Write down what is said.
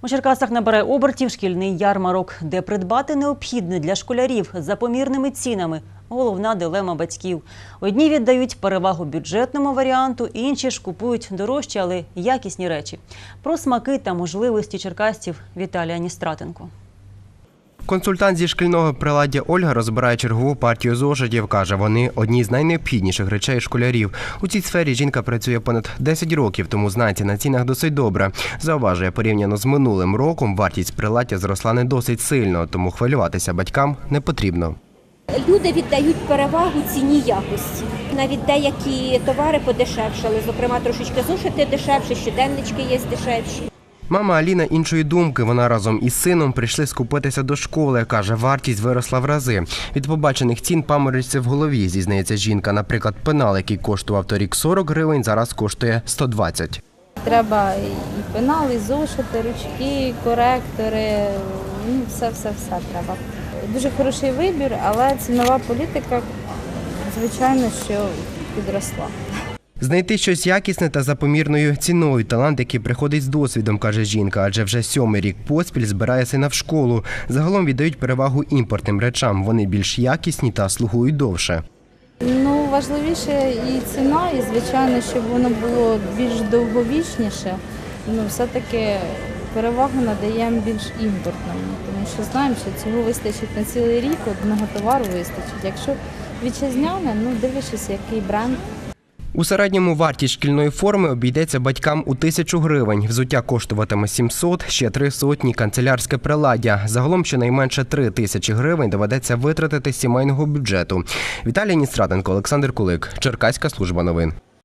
У Черкасах набере обертів шкільний ярмарок, де придбати необхідне для школярів за помірними цінами. Головна дилема батьків. Одні віддають перевагу бюджетному варіанту, інші ж купують дорожчі, але якісні речі. Про смаки та можливості черкасців Віталія Ністратенко. Консультант зі шкільного приладдя Ольга розбирає чергову партію зошитів. Каже, вони одні з найнеобхідніших речей школярів. У цій сфері жінка працює понад 10 років, тому знається на цінах досить добре. Зауважує, порівняно з минулим роком вартість приладдя зросла не досить сильно, тому хвилюватися батькам не потрібно. Люди віддають перевагу ціні якості. Навіть деякі товари подешевшали, зокрема трошечки зошити дешевші, щоденнички є дешевші. Мама Аліна іншої думки. Вона разом із сином прийшли скупитися до школи. Каже, вартість виросла в рази. Від побачених цін паморочиться в голові, зізнається жінка. Наприклад, пенал, який коштував торік 40 гривень, зараз коштує 120. Треба і пенал, і зошити, ручки, і коректори, ну, все, все, все треба. Дуже хороший вибір, але цінова політика, звичайно, що підросла. Знайти щось якісне та за помірною ціною талант, який приходить з досвідом, каже жінка, адже вже сьомий рік поспіль збирає сина в школу. Загалом віддають перевагу імпортним речам. Вони більш якісні та слугують довше. Ну, важливіше і ціна, і звичайно, щоб воно було більш довговічніше. Ну, все-таки перевагу надаємо більш імпортному, тому що знаємо, що цього вистачить на цілий рік, одного товару вистачить. Якщо вітчизняне, ну дивишся, який бренд. У середньому вартість шкільної форми обійдеться батькам у тисячу гривень. Взуття коштуватиме 700, ще три сотні канцелярське приладдя. Загалом щонайменше три тисячі гривень доведеться витратити сімейного бюджету. Віталій Ністратенко, Олександр Кулик, Черкаська служба новин.